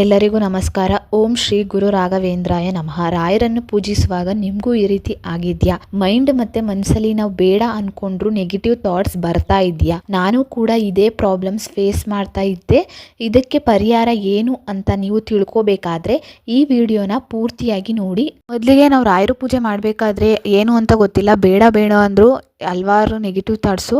ಎಲ್ಲರಿಗೂ ನಮಸ್ಕಾರ. ಓಂ ಶ್ರೀ ಗುರು ರಾಘವೇಂದ್ರಾಯ ನಮಃ. ರಾಯರನ್ನು ಪೂಜಿಸುವಾಗ ನಿಮಗೂ ಈ ರೀತಿ ಆಗಿದ್ಯಾ? ಮೈಂಡ್ ಮತ್ತೆ ಮನಸ್ಸಲ್ಲಿ ನಾವು ಬೇಡ ಅನ್ಕೊಂಡ್ರು ನೆಗೆಟಿವ್ ಥಾಟ್ಸ್ ಬರ್ತಾ ಇದೆಯಾ? ನಾನು ಕೂಡ ಇದೇ ಪ್ರಾಬ್ಲಮ್ಸ್ ಫೇಸ್ ಮಾಡ್ತಾ ಇದ್ದೆ. ಇದಕ್ಕೆ ಪರಿಹಾರ ಏನು ಅಂತ ನೀವು ತಿಳ್ಕೊಬೇಕಾದ್ರೆ ಈ ವಿಡಿಯೋನ ಪೂರ್ತಿಯಾಗಿ ನೋಡಿ. ಮೊದಲಿಗೆ ನಾವು ರಾಯರು ಪೂಜೆ ಮಾಡಬೇಕಾದ್ರೆ ಏನು ಅಂತ ಗೊತ್ತಿಲ್ಲ. ಬೇಡ ಬೇಡ ಅಂದ್ರು ಹಲ್ವಾರು ನೆಗೆಟಿವ್ ಥಾಟ್ಸು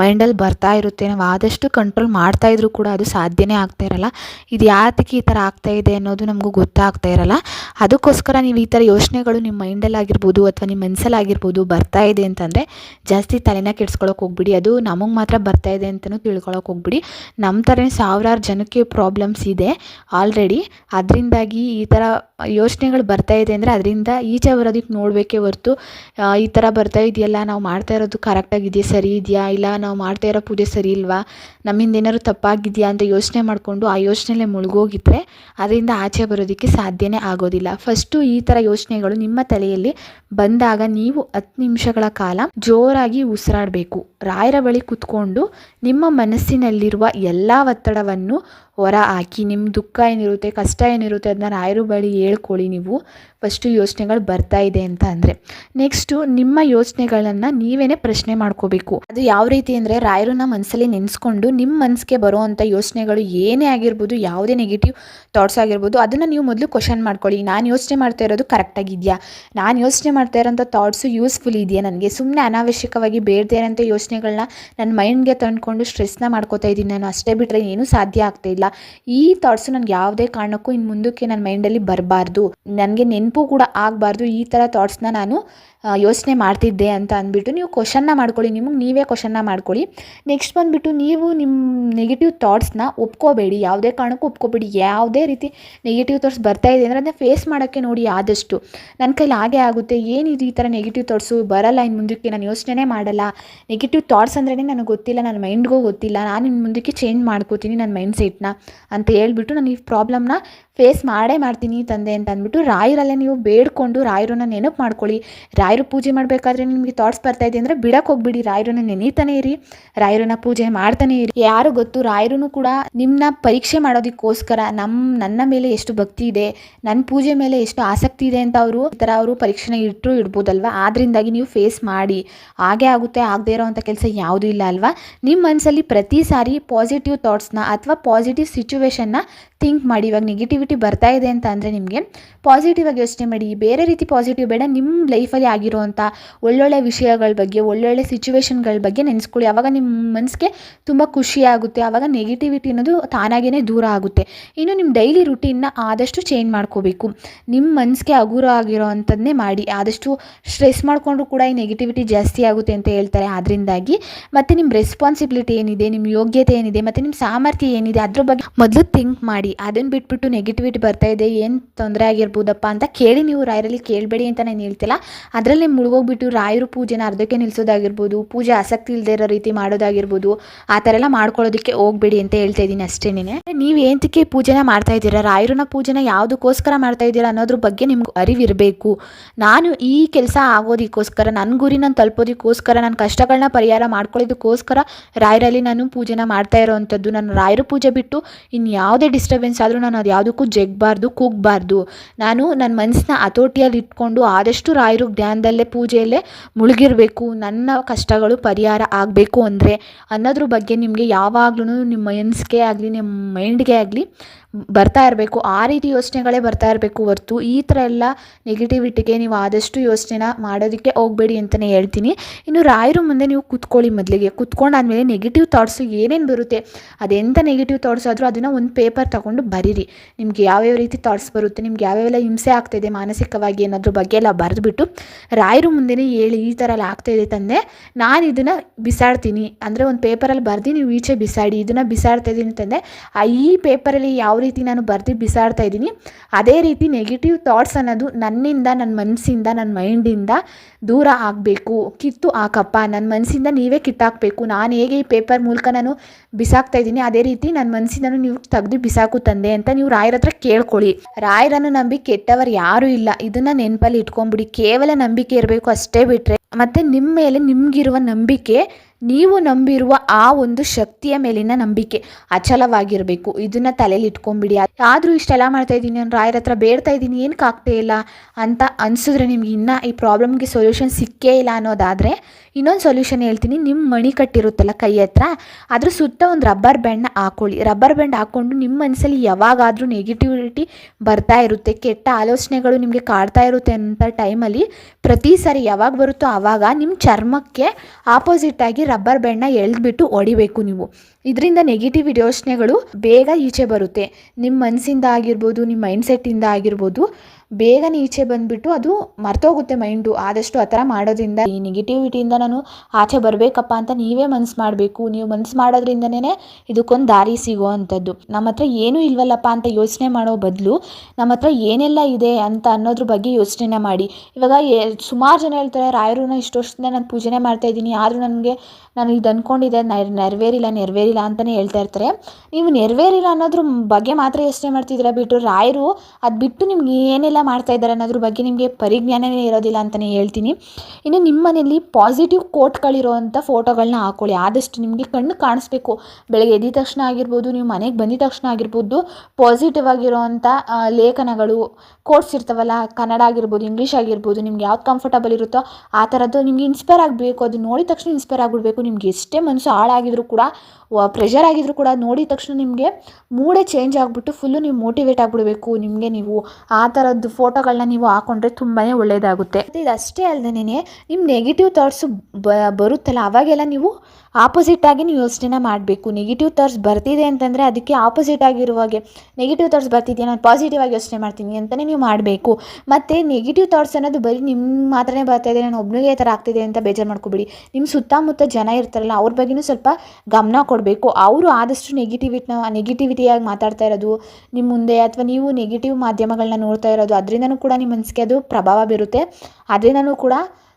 ಮೈಂಡಲ್ಲಿ ಬರ್ತಾ ಇರುತ್ತೆ. ನಾವು ಆದಷ್ಟು ಕಂಟ್ರೋಲ್ ಮಾಡ್ತಾ ಇದ್ರೂ ಕೂಡ ಅದು ಸಾಧ್ಯನೇ ಆಗ್ತಾ ಇರಲ್ಲ. ಇದು ಯಾತಕ್ಕೆ ಈ ಥರ ಆಗ್ತಾ ಇದೆ ಅನ್ನೋದು ನಮಗೂ ಗೊತ್ತಾಗ್ತಾ ಇರಲ್ಲ. ಅದಕ್ಕೋಸ್ಕರ ನೀವು ಈ ಥರ ಯೋಚನೆಗಳು ನಿಮ್ಮ ಮೈಂಡಲ್ಲಿ ಆಗಿರ್ಬೋದು ಅಥವಾ ನಿಮ್ಮ ಮನಸ್ಸಲ್ಲಿ ಆಗಿರ್ಬೋದು ಬರ್ತಾ ಇದೆ ಅಂತಂದರೆ ಜಾಸ್ತಿ ತಲೆನ ಕೆಡ್ಸ್ಕೊಳಕ್ಕೆ ಹೋಗ್ಬಿಡಿ. ಅದು ನಮಗೆ ಮಾತ್ರ ಬರ್ತಾ ಇದೆ ಅಂತಲೂ ತಿಳ್ಕೊಳಕ್ಕೆ ಹೋಗ್ಬಿಡಿ. ನಮ್ಮ ಥರನೇ ಸಾವಿರಾರು ಜನಕ್ಕೆ ಪ್ರಾಬ್ಲಮ್ಸ್ ಇದೆ ಆಲ್ರೆಡಿ ಅದರಿಂದಾಗಿ ಈ ಥರ ಯೋಚನೆಗಳು ಬರ್ತಾ ಇದೆ ಅಂದರೆ ಅದರಿಂದ ಈಚೆ ಬರೋದಕ್ಕೆ ನೋಡಬೇಕೇ ಹೊರ್ತು ಈ ಥರ ಬರ್ತಾ ಇದೆಯಲ್ಲ, ನಾವು ಮಾಡ್ತಾ ಇರೋದು ಕರೆಕ್ಟಾಗಿದೆಯಾ ಸರಿ ಇದೆಯಾ? ಇಲ್ಲ, ನಾವು ಮಾಡ್ತಾ ಇರೋ ಪೂಜೆ ಸರಿ ಇಲ್ವಾ? ನಮ್ಮಿಂದ ಏನಾದ್ರು ತಪ್ಪಾಗಿದೆಯಾ ಅಂತ ಯೋಚನೆ ಮಾಡಿಕೊಂಡು ಆ ಯೋಚನೆಯಲ್ಲೇ ಮುಳುಗೋಗಿದ್ರೆ ಅದರಿಂದ ಆಚೆ ಬರೋದಕ್ಕೆ ಸಾಧ್ಯನೇ ಆಗೋದಿಲ್ಲ. ಫಸ್ಟು ಈ ಥರ ಯೋಚನೆಗಳು ನಿಮ್ಮ ತಲೆಯಲ್ಲಿ ಬಂದಾಗ ನೀವು ಹತ್ತು ನಿಮಿಷಗಳ ಕಾಲ ಜೋರಾಗಿ ಉಸಿರಾಡಬೇಕು. ರಾಯರ ಬಳಿ ಕುತ್ಕೊಂಡು ನಿಮ್ಮ ಮನಸ್ಸಿನಲ್ಲಿರುವ ಎಲ್ಲ ಒತ್ತಡವನ್ನು ಹೊರ ಹಾಕಿ ನಿಮ್ಮ ದುಃಖ ಏನಿರುತ್ತೆ, ಕಷ್ಟ ಏನಿರುತ್ತೆ ಅದನ್ನ ರಾಯರು ಬಳಿ ಹೇಳ್ಕೊಳ್ಳಿ ನೀವು. ಫಸ್ಟು ಯೋಚನೆಗಳು ಬರ್ತಾ ಇದೆ ಅಂತ ಅಂದರೆ. ನೆಕ್ಸ್ಟು ನಿಮ್ಮ ಯೋಚನೆಗಳನ್ನು ನೀವೇನೇ ಪ್ರಶ್ನೆ ಮಾಡ್ಕೋಬೇಕು. ಅದು ಯಾವ ರೀತಿ ಅಂದರೆ ರಾಯರನ್ನ ಮನಸ್ಸಲ್ಲಿ ನೆನೆಸ್ಕೊಂಡು ನಿಮ್ಮ ಮನಸ್ಸಿಗೆ ಬರುವಂಥ ಯೋಚನೆಗಳು ಏನೇ ಆಗಿರ್ಬೋದು, ಯಾವುದೇ ನೆಗೆಟಿವ್ ಥಾಟ್ಸ್ ಆಗಿರ್ಬೋದು, ಅದನ್ನು ನೀವು ಮೊದಲು ಕ್ವಶನ್ ಮಾಡ್ಕೊಳ್ಳಿ. ನಾನು ಯೋಚನೆ ಮಾಡ್ತಾ ಇರೋದು ಕರೆಕ್ಟಾಗಿದೆಯಾ ನಾನು ಯೋಚನೆ ಮಾಡ್ತಾ ಇರೋಂಥ ಥಾಟ್ಸು ಯೂಸ್ಫುಲ್ ಇದೆಯಾ ನನಗೆ? ಸುಮ್ಮನೆ ಅನಾವಶ್ಯಕವಾಗಿ ಬೇಡದೇ ಇರೋಂಥ ಯೋಚನೆಗಳನ್ನ ನನ್ನ ಮೈಂಡ್ಗೆ ತಂದ್ಕೊಂಡು ಸ್ಟ್ರೆಸ್ನ ಮಾಡ್ಕೋತಾ ಇದ್ದೀನಿ ನಾನು. ಅಷ್ಟೇ ಬಿಟ್ಟರೆ ಏನೂ ಸಾಧ್ಯ ಆಗ್ತಾ ಇಲ್ಲ. ಈ ಥಾಟ್ಸ್ ನನಗೆ ಯಾವುದೇ ಕಾರಣಕ್ಕೂ ಇನ್ನು ಮುಂದಕ್ಕೆ ನನ್ನ ಮೈಂಡಲ್ಲಿ ಬರಬಾರ್ದು. ನನಗೆ ನೆನಪು ಕೂಡ ಆಗಬಾರ್ದು. ಈ ಥರ ಥಾಟ್ಸ್ನ ನಾನು ಯೋಚನೆ ಮಾಡ್ತಿದ್ದೆ ಅಂತ ಅಂದ್ಬಿಟ್ಟು ನೀವು ಕ್ವಶನ್ನ ಮಾಡ್ಕೊಳ್ಳಿ. ನಿಮಗೆ ನೀವೇ ಕ್ವಶನ್ನ ಮಾಡ್ಕೊಳ್ಳಿ. ನೆಕ್ಸ್ಟ್ ಬಂದುಬಿಟ್ಟು ನೀವು ನಿಮ್ಮ ನೆಗೆಟಿವ್ ಥಾಟ್ಸ್ನ ಒಪ್ಕೋಬೇಡಿ. ಯಾವುದೇ ಕಾರಣಕ್ಕೂ ಒಪ್ಕೋಬೇಡಿ. ಯಾವುದೇ ರೀತಿ ನೆಗೆಟಿವ್ ಥಾಟ್ಸ್ ಬರ್ತಾ ಇದೆ ಅಂದರೆ ಅದನ್ನ ಫೇಸ್ ಮಾಡೋಕ್ಕೆ ನೋಡಿ ಆದಷ್ಟು. ನನ್ನ ಕೈಲಿ ಹಾಗೆ ಆಗುತ್ತೆ. ಏನಿದು ಈ ಥರ ನೆಗೆಟಿವ್ ಥಾಟ್ಸು ಬರಲ್ಲ ಇನ್ನು ಮುಂದಕ್ಕೆ. ನಾನು ಯೋಚನೆ ಮಾಡಲ್ಲ. ನೆಗೆಟಿವ್ ಥಾಟ್ಸ್ ಅಂದ್ರೇ ನನಗೆ ಗೊತ್ತಿಲ್ಲ. ನನ್ನ ಮೈಂಡ್ಗೂ ಗೊತ್ತಿಲ್ಲ. ನಾನು ಇನ್ನು ಮುಂದಕ್ಕೆ ಚೇಂಜ್ ಮಾಡ್ಕೋತೀನಿ. ನನ್ನ ಮೈಂಡ್ ಸೆಟ್ನ ಅಂತ ಹೇಳ್ಬಿಟ್ಟು ನಾನು ಈ ಪ್ರಾಬ್ಲಮ್ನ ಫೇಸ್ ಮಾಡೇ ಮಾಡ್ತೀನಿ ತಂದೆ ಅಂತ ಅಂದ್ಬಿಟ್ಟು ರಾಯರಲ್ಲೇ ನೀವು ಬೇಡ್ಕೊಂಡು ರಾಯರನ್ನ ನೆನಪು ಮಾಡ್ಕೊಳ್ಳಿ. ರಾಯರು ಪೂಜೆ ಮಾಡಬೇಕಾದ್ರೆ ನಿಮಗೆ ಥಾಟ್ಸ್ ಬರ್ತಾ ಇದೆ ಅಂದರೆ ಬಿಡಕ್ಕೆ ಹೋಗ್ಬಿಡಿ. ರಾಯರನ್ನ ನೆನೀತಾನೆ ಇರಿ. ರಾಯರನ್ನ ಪೂಜೆ ಮಾಡ್ತಾನೆ ಇರಿ. ಯಾರು ಗೊತ್ತು? ರಾಯರೂ ಕೂಡ ನಿಮ್ಮನ್ನ ಪರೀಕ್ಷೆ ಮಾಡೋದಕ್ಕೋಸ್ಕರ ನಮ್ಮ ನನ್ನ ಮೇಲೆ ಎಷ್ಟು ಭಕ್ತಿ ಇದೆ ನನ್ನ ಪೂಜೆ ಮೇಲೆ ಎಷ್ಟು ಆಸಕ್ತಿ ಇದೆ ಅಂತ ಅವರು ಈ ಥರ ಅವರು ಪರೀಕ್ಷೆನ ಇಟ್ಟರು ಇಡ್ಬೋದಲ್ವಾ? ಆದ್ರಿಂದಾಗಿ ನೀವು ಫೇಸ್ ಮಾಡಿ. ಹಾಗೆ ಆಗುತ್ತೆ, ಆಗದೇ ಇರೋವಂಥ ಕೆಲಸ ಯಾವುದೂ ಇಲ್ಲ ಅಲ್ವಾ? ನಿಮ್ಮ ಮನಸ್ಸಲ್ಲಿ ಪ್ರತಿ ಸಾರಿ ಪಾಸಿಟಿವ್ ಥಾಟ್ಸ್ನ ಅಥವಾ ಪಾಸಿಟಿವ್ ಸಿಚುವೇಶನ್ನ ಥಿಂಕ್ ಮಾಡಿ, ಇವಾಗ ನೆಗೆಟಿವಿಟಿ ಬರ್ತಾ ಇದೆ ಅಂತ ಅಂದರೆ ನಿಮಗೆ ಪಾಸಿಟಿವ್ ಆಗಿ ಯೋಚನೆ ಮಾಡಿ. ಬೇರೆ ರೀತಿ ಪಾಸಿಟಿವ್ ಬೇಡ ನಿಮ್ಮ ಲೈಫಲ್ಲಿ ಆಗಿರುವಂಥ ಒಳ್ಳೊಳ್ಳೆ ವಿಷಯಗಳ ಬಗ್ಗೆ, ಒಳ್ಳೊಳ್ಳೆ ಸಿಚುವೇಶನ್ಗಳ ಬಗ್ಗೆ ನೆನೆಸ್ಕೊಳ್ಳಿ. ಆವಾಗ ನಿಮ್ಮ ಮನಸ್ಸಿಗೆ ತುಂಬ ಖುಷಿಯಾಗುತ್ತೆ ಆವಾಗ ನೆಗೆಟಿವಿಟಿ ಅನ್ನೋದು ತಾನಾಗೇ ದೂರ ಆಗುತ್ತೆ. ಇನ್ನು ನಿಮ್ಮ ಡೈಲಿ ರುಟೀನ್ನ ಆದಷ್ಟು ಚೇಂಜ್ ಮಾಡ್ಕೋಬೇಕು. ನಿಮ್ಮ ಮನಸ್ಸಿಗೆ ಹಗುರ ಆಗಿರೋ ಅಂಥದ್ದನ್ನೇ ಮಾಡಿ. ಆದಷ್ಟು ಸ್ಟ್ರೆಸ್ ಮಾಡಿಕೊಂಡ್ರು ಕೂಡ ಈ ನೆಗೆಟಿವಿಟಿ ಜಾಸ್ತಿ ಆಗುತ್ತೆ ಅಂತ ಹೇಳ್ತಾರೆ. ಅದರಿಂದಾಗಿ ಮತ್ತು ನಿಮ್ಮ ರೆಸ್ಪಾನ್ಸಿಬಿಲಿಟಿ ಏನಿದೆ ನಿಮ್ಮ ಯೋಗ್ಯತೆ ಏನಿದೆ, ಮತ್ತು ನಿಮ್ಮ ಸಾಮರ್ಥ್ಯ ಏನಿದೆ, ಅದ್ರ ಬಗ್ಗೆ ಮೊದಲು ಥಿಂಕ್ ಮಾಡಿ. ಅದನ್ನು ಬಿಟ್ಬಿಟ್ಟು ನೆಗೆಟಿವಿಟಿ ಬರ್ತಾ ಇದೆ, ಏನು ತೊಂದರೆ ಆಗಿರ್ಬೋದಪ್ಪ ಅಂತ ಕೇಳಿ ನೀವು ರಾಯರಲ್ಲಿ ಕೇಳಬೇಡಿ ಅಂತ ನಾನು ಹೇಳ್ತಿಲ್ಲ. ಅದರಲ್ಲಿ ಮುಳುಗೋಗ್ಬಿಟ್ಟು ರಾಯರು ಪೂಜೆನ ಅರ್ಧಕ್ಕೆ ನಿಲ್ಲಿಸೋದಾಗಿರ್ಬೋದು ಪೂಜೆ ಆಸಕ್ತಿ ಇಲ್ಲದೆ ಇರೋ ರೀತಿ ಮಾಡೋದಾಗಿರ್ಬೋದು, ಆ ಥರ ಎಲ್ಲ ಮಾಡ್ಕೊಳ್ಳೋದಕ್ಕೆ ಹೋಗ್ಬೇಡಿ ಅಂತ ಹೇಳ್ತಾ ಇದ್ದೀನಿ ನೀನೆ ನೀವು ಏಂತಕ್ಕೆ ಪೂಜೆನ ಮಾಡ್ತಾ ಇದ್ದೀರಾ? ರಾಯರನ್ನ ಪೂಜೆನ ಯಾವುದಕ್ಕೋಸ್ಕರ ಮಾಡ್ತಾ ಇದ್ದೀರಾ ಅನ್ನೋದ್ರ ಬಗ್ಗೆ ನಿಮ್ಗೆ ಅರಿವಿರಬೇಕು. ನಾನು ಈ ಕೆಲಸ ಆಗೋದಕ್ಕೋಸ್ಕರ ನನ್ನ ಗುರಿ ನಾನು ತಲುಪೋದಕ್ಕೋಸ್ಕರ ನನ್ನ ಕಷ್ಟಗಳನ್ನ ಪರಿಹಾರ ಮಾಡ್ಕೊಳ್ಳೋದಕ್ಕೋಸ್ಕರ ರಾಯರಲ್ಲಿ ನಾನು ಪೂಜೆನ ಮಾಡ್ತಾ ಇರೋವಂಥದ್ದು ನಾನು ರಾಯರ ಪೂಜೆ ಬಿಟ್ಟು ಇನ್ನು ಯಾವುದೇ ಡಿಸ್ಟರ್ಬೆನ್ಸ್ ಆದರೂ ನಾನು ಅದು ಯಾವುದಕ್ಕೂ ಜಗ್ಬಾರ್ದು, ಕೂಗಬಾರ್ದು. ನಾನು ನನ್ನ ಮನಸ್ಸನ್ನ ಹತೋಟಿಯಲ್ಲಿ ಇಟ್ಕೊಂಡು ಆದಷ್ಟು ರಾಯರು ಧ್ಯಾನದಲ್ಲೇ ಪೂಜೆಯಲ್ಲೇ ಮುಳುಗಿರಬೇಕು. ನನ್ನ ಕಷ್ಟಗಳು ಪರಿಹಾರ ಆಗಬೇಕು ಅಂದರೆ ಅನ್ನೋದ್ರ ಬಗ್ಗೆ ನಿಮಗೆ ಯಾವಾಗ್ಲೂ ನಿಮ್ಮ ಮನಸ್ಸಿಗೆ ಆಗಲಿ, ನಿಮ್ಮ ಮೈಂಡ್ಗೆ ಆಗಲಿ ಬರ್ತಾ ಇರಬೇಕು, ಆ ರೀತಿ ಯೋಚನೆಗಳೇ ಬರ್ತಾ ಇರಬೇಕು ಹೊರ್ತು ಈ ಥರ ಎಲ್ಲ ನೆಗೆಟಿವಿಟಿಗೆ ನೀವು ಆದಷ್ಟು ಯೋಚನೆನ ಮಾಡೋದಕ್ಕೆ ಹೋಗಬೇಡಿ ಅಂತಲೇ ಹೇಳ್ತೀನಿ. ಇನ್ನು ರಾಯರು ಮುಂದೆ ನೀವು ಕುತ್ಕೊಳ್ಳಿ ಮೊದಲಿಗೆ. ಕುತ್ಕೊಂಡಾದಮೇಲೆ ನೆಗೆಟಿವ್ ಥಾಟ್ಸು ಏನೇನು ಬರುತ್ತೆ ಅದೆಂಥ ನೆಗೆಟಿವ್ ಥಾಟ್ಸ್ ಆದರೂ ಅದನ್ನು ಒಂದು ಪೇಪರ್ ತಗೊಂಡು ಬರೀರಿ. ನಿಮ್ಗೆ ಯಾವ್ಯಾವ ರೀತಿ ಥಾಟ್ಸ್ ಬರುತ್ತೆ, ನಿಮ್ಗೆ ಯಾವ್ಯಾವೆಲ್ಲ ಹಿಂಸೆ ಆಗ್ತಾಯಿದೆ ಮಾನಸಿಕವಾಗಿ ಏನಾದ್ರ ಬಗ್ಗೆ ಎಲ್ಲ ಬರೆದ್ಬಿಟ್ಟು ರಾಯರು ಮುಂದೆನೇ ಹೇಳಿ ಈ ಥರ ಎಲ್ಲ ಆಗ್ತಾಯಿದೆ ತಂದೆ, ನಾನು ಇದನ್ನು ಬಿಸಾಡ್ತೀನಿ. ಅಂದರೆ ಒಂದು ಪೇಪರಲ್ಲಿ ಬರೆದು, ನೀವು ಈಚೆ ಬಿಸಾಡಿ. ಇದನ್ನು ಬಿಸಾಡ್ತಾ ಇದ್ದೀನಿ ತಂದೆ. ಆ ಈ ಪೇಪರಲ್ಲಿ ಯಾವ ರೀತಿ ನಾನು ಬರ್ದು ಬಿಸಾಡ್ತಾ ಇದ್ದೀನಿ. ಅದೇ ರೀತಿ ನೆಗೆಟಿವ್ ಥಾಟ್ಸ್ ಅನ್ನೋದು ನನ್ನಿಂದ ನನ್ನ ಮನಸ್ಸಿಂದ ನನ್ನ ಮೈಂಡಿಂದ ದೂರ ಆಗಬೇಕು. ಕಿತ್ತು ಹಾಕಪ್ಪ ನನ್ನ ಮನಸ್ಸಿಂದ ನೀವೇ ಕಿತ್ತಾಕಬೇಕು. ನಾನು ಹೇಗೆ ಈ ಪೇಪರ್ ಮೂಲಕ ನಾನು ಬಿಸಾಕ್ತಾ ಇದ್ದೀನಿ, ಅದೇ ರೀತಿ ನನ್ನ ಮನಸ್ಸಿಂದನೂ ನೀವು ತೆಗೆದು ಬಿಸಾಕು ತಂದೆ ಅಂತ ನೀವು ರಾಯರ ಹತ್ರ ಕೇಳ್ಕೊಳ್ಳಿ. ರಾಯರನ್ನು ನಂಬಿ ಕೆಟ್ಟವರು ಯಾರೂ ಇಲ್ಲ. ಇದನ್ನು ನೆನಪಲ್ಲಿ ಇಟ್ಕೊಂಬಿಡಿ ಕೇವಲ ನಂಬಿಕೆ ಇರಬೇಕು ಅಷ್ಟೇ ಬಿಟ್ಟರೆ ಮತ್ತು ನಿಮ್ಮ ಮೇಲೆ ನಿಮಗಿರುವ ನಂಬಿಕೆ ನೀವು ನಂಬಿರುವ ಆ ಒಂದು ಶಕ್ತಿಯ ಮೇಲಿನ ನಂಬಿಕೆ ಅಚಲವಾಗಿರಬೇಕು. ಇದನ್ನ ತಲೆಯಲ್ಲಿ ಇಟ್ಕೊಂಬಿಡಿ ಆದರೂ ಇಷ್ಟೆಲ್ಲ ಮಾಡ್ತಾ ಇದ್ದೀನಿ, ನಾನು ರಾಯರ ಹತ್ರ ಬೇಡ್ತಾ ಇದ್ದೀನಿ, ಏನಕ್ಕೆ ಆಗ್ತಾ ಇಲ್ಲ ಅಂತ ಅನಿಸಿದ್ರೆ ನಿಮ್ಗೆ ಇನ್ನೂ ಈ ಪ್ರಾಬ್ಲಮ್ಗೆ ಸೊಲ್ಯೂಷನ್ ಸಿಕ್ಕೇ ಇಲ್ಲ ಅನ್ನೋದಾದರೆ ಇನ್ನೊಂದು ಸೊಲ್ಯೂಷನ್ ಹೇಳ್ತೀನಿ. ನಿಮ್ಮ ಮಣಿ ಕಟ್ಟಿರುತ್ತಲ್ಲ ಕೈ ಹತ್ರ, ಅದ್ರ ಸುತ್ತ ಒಂದು ರಬ್ಬರ್ ಬ್ಯಾಂಡ್ನ ಹಾಕೊಳ್ಳಿ. ರಬ್ಬರ್ ಬ್ಯಾಂಡ್ ಹಾಕ್ಕೊಂಡು ನಿಮ್ಮ ಮನಸ್ಸಲ್ಲಿ ಯಾವಾಗಾದರೂ ನೆಗೆಟಿವಿಟಿ ಬರ್ತಾ ಇರುತ್ತೆ. ಕೆಟ್ಟ ಆಲೋಚನೆಗಳು ನಿಮಗೆ ಕಾಡ್ತಾ ಇರುತ್ತೆ ಅಂತ ಟೈಮಲ್ಲಿ ಪ್ರತಿ ಸಾರಿ ಯಾವಾಗ ಬರುತ್ತೋ ಆವಾಗ ನಿಮ್ಮ ಚರ್ಮಕ್ಕೆ ಆಪೋಸಿಟ್ಟಾಗಿ ರಬ್ಬರ್ ಬ್ಯಾಂಡ್ನ ಎಳೆದ್ಬಿಟ್ಟು ಹೊಡಿಬೇಕು ನೀವು. ಇದರಿಂದ ನೆಗೆಟಿವ್ ಯೋಚನೆಗಳು ಬೇಗ ಈಚೆ ಬರುತ್ತೆ. ನಿಮ್ಮ ಮನಸ್ಸಿಂದ ಆಗಿರ್ಬೋದು ನಿಮ್ಮ ಮೈಂಡ್ ಸೆಟ್ಟಿಂದ ಆಗಿರ್ಬೋದು, ಬೇಗನೆ ಈಚೆ ಬಂದುಬಿಟ್ಟು ಅದು ಮರ್ತೋಗುತ್ತೆ ಮೈಂಡು ಆದಷ್ಟು ಆ ಥರ ಮಾಡೋದ್ರಿಂದ ಈ ನೆಗೆಟಿವಿಟಿಯಿಂದ ನಾನು ಆಚೆ ಬರಬೇಕಪ್ಪ ಅಂತ ನೀವೇ ಮನಸ್ಸು ಮಾಡಬೇಕು. ನೀವು ಮನಸ್ಸು ಮಾಡೋದ್ರಿಂದನೇ ಇದಕ್ಕೊಂದು ದಾರಿ ಸಿಗೋ ಅಂಥದ್ದು. ನಮ್ಮ ಹತ್ರ ಏನೂ ಇಲ್ವಲ್ಲಪ್ಪ ಅಂತ ಯೋಚನೆ ಮಾಡೋ ಬದಲು ನಮ್ಮ ಹತ್ರ ಏನೆಲ್ಲ ಇದೆ ಅಂತ ಅನ್ನೋದ್ರ ಬಗ್ಗೆ ಯೋಚನೆ ಮಾಡಿ. ಇವಾಗ ಸುಮಾರು ಜನ ಹೇಳ್ತಾರೆ, ರಾಯರನ್ನ ಇಷ್ಟು ವರ್ಷದಿಂದ ನಾನು ಪೂಜೆನೇ ಮಾಡ್ತಾಯಿದ್ದೀನಿ ಆದರೂ ನನಗೆ ನಾನು ಇದು ಅಂದ್ಕೊಂಡಿದ್ದೆ ನೆರವೇರಿಲ್ಲ ನೆರವೇರಿಲ್ಲ ಅಂತಲೇ ಹೇಳ್ತಾ ಇರ್ತಾರೆ. ನೀವು ನೆರವೇರಿಲ್ಲ ಅನ್ನೋದ್ರ ಬಗ್ಗೆ ಮಾತ್ರ ಯೋಚನೆ ಮಾಡ್ತಿದ್ದೀರಾ ಬಿಟ್ಟು ರಾಯರು ಅದು ಬಿಟ್ಟು ನಿಮ್ಗೆ ಏನೆಲ್ಲ ಮಾಡ್ತಾ ಇದ್ದಾರೆ ಅನ್ನೋದ್ರ ಬಗ್ಗೆ ನಿಮಗೆ ಪರಿಜ್ಞಾನನೇ ಇರೋದಿಲ್ಲ ಅಂತಲೇ ಹೇಳ್ತೀನಿ. ಇನ್ನು ನಿಮ್ಮ ಮನೆಯಲ್ಲಿ ಪಾಸಿಟಿವ್ ಕೋಟ್ಗಳಿರೋವಂಥ ಫೋಟೋಗಳನ್ನ ಹಾಕೊಳ್ಳಿ. ಆದಷ್ಟು ನಿಮಗೆ ಕಣ್ಣು ಕಾಣಿಸ್ಬೇಕು. ಬೆಳಗ್ಗೆ ಎದ್ದ ತಕ್ಷಣ ಆಗಿರ್ಬೋದು, ನೀವು ಮನೆಗೆ ಬಂದಿದ ತಕ್ಷಣ ಆಗಿರ್ಬೋದು ಪಾಸಿಟಿವ್ ಆಗಿರೋವಂಥ ಲೇಖನಗಳು ಕೋಟ್ಸ್ ಇರ್ತಾವಲ್ಲ, ಕನ್ನಡ ಆಗಿರ್ಬೋದು ಇಂಗ್ಲೀಷ್ ಆಗಿರ್ಬೋದು, ನಿಮ್ಗೆ ಯಾವ್ದು ಕಂಫರ್ಟಬಲ್ ಇರುತ್ತೋ ಆ ಥರದ್ದು ನಿಮಗೆ ಇನ್ಸ್ಪೈರ್ ಆಗಬೇಕು. ಅದು ನೋಡಿದ ತಕ್ಷಣ ಇನ್ಸ್ಪೈರ್ ಆಗಿಬಿಡ್ಬೇಕು. ನಿಮ್ಗೆ ಎಷ್ಟೇ ಮನಸ್ಸು ಹಾಳಾಗಿದ್ರು ಕೂಡ ಪ್ರೆಷರ್ ಆಗಿದ್ರು ಕೂಡ ನೋಡಿದ ತಕ್ಷಣ ನಿಮಗೆ ಮೂಡೇ ಚೇಂಜ್ ಆಗಿಬಿಟ್ಟು ಫುಲ್ಲು ನೀವು ಮೋಟಿವೇಟ್ ಆಗಿಬಿಡಬೇಕು. ನಿಮಗೆ ನೀವು ಆ ಥರದ್ದು ಫೋಟೋಗಳನ್ನ ನೀವು ಹಾಕೊಂಡ್ರೆ ತುಂಬಾ ಒಳ್ಳೆಯದಾಗುತ್ತೆ ಮತ್ತು ಇದಷ್ಟೇ ಅಲ್ಲದೇ ನಿಮ್ಮ ನೆಗೆಟಿವ್ ಥಾಟ್ಸು ಬರುತ್ತಲ್ಲ, ಅವಾಗೆಲ್ಲ ನೀವು ಆಪೋಸಿಟ್ ಆಗಿ ನೀವು ಯೋಚನೆ ಮಾಡಬೇಕು. ನೆಗೆಟಿವ್ ಥಾಟ್ಸ್ ಬರ್ತಿದೆ ಅಂತಂದರೆ ಅದಕ್ಕೆ ಆಪೋಸಿಟ್ ಆಗಿರುವಾಗೆ ನೆಗೆಟಿವ್ ಥಾಟ್ಸ್ ಬರ್ತಿದೆಯಾ, ನಾನು ಪಾಸಿಟಿವ್ ಆಗಿ ಯೋಚನೆ ಮಾಡ್ತೀನಿ ಅಂತಲೇ ನೀವು ಮಾಡಬೇಕು. ಮತ್ತು ನೆಗೆಟಿವ್ ಥಾಟ್ಸ್ ಅನ್ನೋದು ಬರೀ ನಿಮ್ಮ ಮಾತ್ರನೇ ಬರ್ತಾ ಇದೆ, ನಾನು ಒಬ್ಬನಿಗೆ ಈ ಥರ ಆಗ್ತಿದೆ ಅಂತ ಬೇಜಾರು ಮಾಡ್ಕೊಬೇಡಿ. ನಿಮ್ಮ ಸುತ್ತಮುತ್ತ ಜನ ಇರ್ತಾರಲ್ಲ, ಅವ್ರ ಬಗ್ಗೆಯೂ ಸ್ವಲ್ಪ ಗಮನ ಕೊಡಬೇಕು. ಅವರು ಆದಷ್ಟು ನೆಗೆಟಿವಿಟ್ನ ನೆಗೆಟಿವಿಟಿಯಾಗಿ ಮಾತಾಡ್ತಾ ಇರೋದು ನಿಮ್ಮ ಮುಂದೆ ಅಥವಾ ನೀವು ನೆಗೆಟಿವ್ ಮಾಧ್ಯಮಗಳನ್ನ ನೋಡ್ತಾ ಇರೋದು, ಅದರಿಂದನೂ ಕೂಡ ನಿಮ್ಮ ಮನಸ್ಸಿಗೆ ಅದು ಪ್ರಭಾವ ಬೀರುತ್ತೆ. ಅದರಿಂದನೂ ಕೂಡ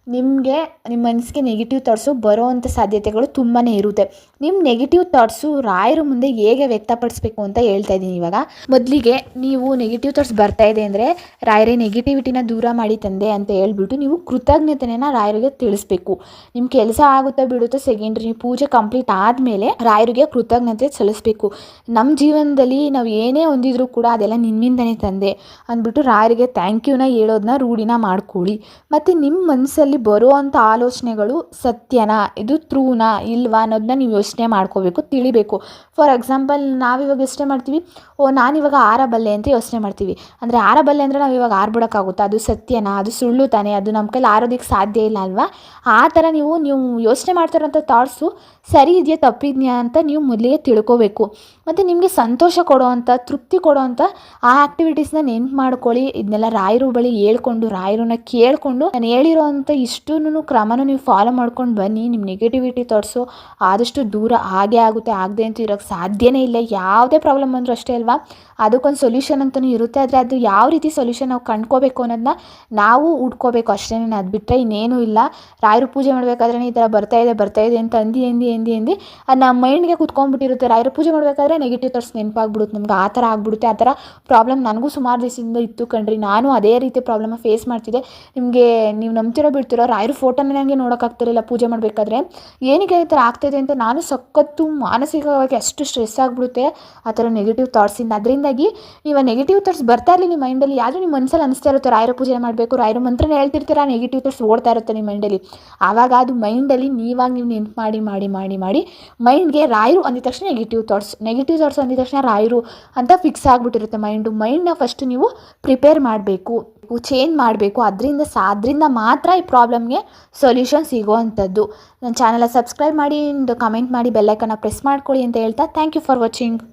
ನಿಮಗೆ, ನಿಮ್ಮ ಮನಸ್ಸಿಗೆ ನೆಗೆಟಿವ್ ಥಾಟ್ಸು ಬರೋವಂಥ ಸಾಧ್ಯತೆಗಳು ತುಂಬಾ ಇರುತ್ತೆ. ನಿಮ್ಮ ನೆಗೆಟಿವ್ ಥಾಟ್ಸು ರಾಯರ ಮುಂದೆ ಹೇಗೆ ವ್ಯಕ್ತಪಡಿಸ್ಬೇಕು ಅಂತ ಹೇಳ್ತಾ ಇದ್ದೀನಿ ಇವಾಗ. ಮೊದಲಿಗೆ ನೀವು ನೆಗೆಟಿವ್ ಥಾಟ್ಸ್ ಬರ್ತಾ ಇದೆ ಅಂದರೆ ರಾಯರೇ ನೆಗೆಟಿವಿಟಿನ ದೂರ ಮಾಡಿ ತಂದೆ ಅಂತ ಹೇಳ್ಬಿಟ್ಟು ನೀವು ಕೃತಜ್ಞತೆನ ರಾಯರಿಗೆ ತಿಳಿಸ್ಬೇಕು. ನಿಮ್ಮ ಕೆಲಸ ಆಗುತ್ತಾ ಬಿಡುತ್ತೋ ಸೆಕೆಂಡ್ರಿ ನೀವು ಪೂಜೆ ಕಂಪ್ಲೀಟ್ ಆದಮೇಲೆ ರಾಯರಿಗೆ ಕೃತಜ್ಞತೆ ಸಲ್ಲಿಸಬೇಕು. ನಮ್ಮ ಜೀವನದಲ್ಲಿ ನಾವು ಏನೇ ಹೊಂದಿದ್ರು ಕೂಡ ಅದೆಲ್ಲ ನಿಮ್ಮಿಂದನೇ ತಂದೆ ಅಂದ್ಬಿಟ್ಟು ರಾಯರಿಗೆ ಥ್ಯಾಂಕ್ ಯುನ ಹೇಳೋದನ್ನ ರೂಢಿನ ಮಾಡ್ಕೊಳ್ಳಿ. ಮತ್ತು ನಿಮ್ಮ ಮನಸ್ಸಲ್ಲಿ ಬರುವಂಥ ಆಲೋಚನೆಗಳು ಸತ್ಯನಾ, ಇದು ತ್ರೂನಾ ಇಲ್ವಾ ಅನ್ನೋದನ್ನ ನೀವು ಯೋಚನೆ ಮಾಡ್ಕೋಬೇಕು, ತಿಳಿಬೇಕು. ಫಾರ್ ಎಕ್ಸಾಂಪಲ್ ನಾವಿವಾಗ ಯೋಚನೆ ಮಾಡ್ತೀವಿ, ಓ, ನಾನಿವಾಗ ಆರಬಲ್ಲೆ ಅಂತ ಯೋಚನೆ ಮಾಡ್ತೀವಿ. ಅಂದರೆ ಆರಬಲ್ಲೆ ಅಂದರೆ ನಾವು ಇವಾಗ ಆರ್ಬಿಡೋಕ್ಕಾಗುತ್ತಾ ಅದು ಸತ್ಯನಾ, ಅದು ಸುಳ್ಳು ತಾನೇ, ಅದು ನಮ್ಮ ಕೈಲಿ ಆರೋದಕ್ಕೆ ಸಾಧ್ಯ ಇಲ್ಲ ಅಲ್ವಾ? ಆ ಥರ ನೀವು ನೀವು ಯೋಚನೆ ಮಾಡ್ತಿರೋಂಥ ಥಾಟ್ಸು ಸರಿ ಇದೆಯಾ, ತಪ್ಪಿದ್ಯಾ ಅಂತ ನೀವು ಮೊದಲಿಗೆ ತಿಳ್ಕೋಬೇಕು. ಮತ್ತು ನಿಮಗೆ ಸಂತೋಷ ಕೊಡೋವಂಥ, ತೃಪ್ತಿ ಕೊಡೋವಂಥ ಆ ಆ್ಯಕ್ಟಿವಿಟೀಸ್ನ ನೆನ್ಪು ಮಾಡ್ಕೊಳ್ಳಿ. ಇದನ್ನೆಲ್ಲ ರಾಯರು ಬಳಿ ಹೇಳ್ಕೊಂಡು, ರಾಯರನ್ನ ಕೇಳಿಕೊಂಡು, ನಾನು ಹೇಳಿರೋವಂಥ ಇಷ್ಟೂ ಕ್ರಮನ ನೀವು ಫಾಲೋ ಮಾಡ್ಕೊಂಡು ಬನ್ನಿ ನಿಮ್ಮ ನೆಗೆಟಿವಿಟಿ ತೋರಿಸು. ಆದಷ್ಟು ದೂರ ಆಗೇ ಆಗುತ್ತೆ, ಆಗದೆ ಅಂತೂ ಇರೋಕ್ಕೆ ಸಾಧ್ಯನೇ ಇಲ್ಲ. ಯಾವುದೇ ಪ್ರಾಬ್ಲಮ್ ಬಂದರೂ ಅಷ್ಟೇ ಅಲ್ವಾ? ಅದಕ್ಕೊಂದು ಸೊಲ್ಯೂಷನ್ ಅಂತಲೂ ಇರುತ್ತೆ. ಆದರೆ ಅದು ಯಾವ ರೀತಿ ಸೊಲ್ಯೂಷನ್ ನಾವು ಕಂಡ್ಕೋಬೇಕು ಅನ್ನೋದನ್ನ ನಾವು ಹುಡ್ಕೋಬೇಕು ಅಷ್ಟೇ. ಅದು ಬಿಟ್ಟರೆ ಇನ್ನೇನೂ ಇಲ್ಲ. ರಾಯರು ಪೂಜೆ ಮಾಡಬೇಕಾದ್ರೆ ಈ ಥರ ಬರ್ತಾ ಇದೆ ಬರ್ತಾ ಇದೆ ಅಂತ ಅಂದು ಎಂದಿ ಎಂದಿ ಎಂದಿ ಅದು ನಮ್ಮ ಮೈಂಡ್ಗೆ ಕುತ್ಕೊಂಡ್ಬಿಟ್ಟಿರುತ್ತೆ. ರಾಯರು ಪೂಜೆ ಮಾಡಬೇಕಾದ್ರೆ ನೆಗೆಟಿವ್ ಥಾಟ್ಸ್ ನೆನಪಾಗ್ಬಿಡುತ್ತೆ. ನಮ್ಗೆ ಆ ಥರ ಆಗ್ಬಿಡುತ್ತೆ. ಆ ಥರ ಪ್ರಾಬ್ಲಮ್ ನನಗೂ ಸುಮಾರು ದಿವಸದಿಂದ ಇತ್ತು ಕಣ್ರಿ. ನಾನು ಅದೇ ರೀತಿ ಪ್ರಾಬ್ಲಮ್ ಫೇಸ್ ಮಾಡ್ತಿದ್ದೆ. ನಿಮಗೆ ನೀವು ನಂಬ್ತಿರೋ ಬಿಡ್ತಿರೋ ರಾಯರು ಫೋಟೋನೇ ನನಗೆ ನೋಡೋಕ್ಕಾಗ್ತಿರಲಿಲ್ಲ ಪೂಜೆ ಮಾಡಬೇಕಾದ್ರೆ. ಏನಕ್ಕೆ ಈ ಥರ ಆಗ್ತಾಯಿದೆ ಅಂತ ನಾನು ಸಖತ್ತು ಮಾನಸಿಕವಾಗಿ ಅಷ್ಟು ಸ್ಟ್ರೆಸ್ ಆಗಿಬಿಡುತ್ತೆ, ಆ ಥರ ನೆಗೆಟಿವ್ ಥಾಟ್ಸಿಂದ ಅದರಿಂದಾಗಿ ನೀವು ನೆಗೆಟಿವ್ ಥಾಟ್ಸ್ ಬರ್ತಾ ಇರಲಿ ನಿಮ್ಮ ಮೈಂಡಲ್ಲಿ ಯಾರು ನಿಮ್ಮ ಮನಸ್ಸಲ್ಲಿ ಅನಿಸ್ತಾ ಇರುತ್ತೆ, ರಾಯರ ಪೂಜೆ ಮಾಡಬೇಕು, ರಾಯರ ಮಂತ್ರನ ಹೇಳ್ತಿರ್ತೀರ ನೆಗೆಟಿವ್ ಥಾಟ್ಸ್ ಓಡ್ತಾ ಇರುತ್ತೆ ನಿಮ್ಮ ಮೈಂಡಲ್ಲಿ ಆವಾಗ ಅದು ಮೈಂಡಲ್ಲಿ ನೀವಾಗ ನೀವು ನೆನ್ಪು ಮಾಡಿ ಮಾಡಿ ಮಾಡಿ ಮಾಡಿ ಮೈಂಡ್ಗೆ ರಾಯರು ಅಂದಿದ ತಕ್ಷಣ ನೆಗೆಟಿವ್ ಥಾಟ್ಸ್ ನೆಗೆಟಿವ್ ಥಾಟ್ಸ್ ಅಂದಿದ ತಕ್ಷಣ ರಾಯರು ಅಂತ ಫಿಕ್ಸ್ ಆಗಿಬಿಟ್ಟಿರುತ್ತೆ ಮೈಂಡು ಮೈಂಡ್ನ ಫಸ್ಟ್ ನೀವು ಪ್ರಿಪೇರ್ ಮಾಡಬೇಕು. ಚೇಂಜ್ ಮಾಡಬೇಕು, ಅದರಿಂದ ಸಹ ಅದರಿಂದ ಮಾತ್ರ ಈ ಪ್ರಾಬ್ಲಮ್ಗೆ ಸೊಲ್ಯೂಷನ್ ಸಿಗೋವಂಥದ್ದು. ನನ್ನ ಚಾನಲ ಸಬ್ಸ್ಕ್ರೈಬ್ ಮಾಡಿ ಕಮೆಂಟ್ ಮಾಡಿ ಬೆಲ್ಲೈಕನ್ನ ಪ್ರೆಸ್ ಮಾಡ್ಕೊಳ್ಳಿ ಅಂತ ಹೇಳ್ತಾ ಥ್ಯಾಂಕ್ ಯು ಫಾರ್ ವಾಚಿಂಗ್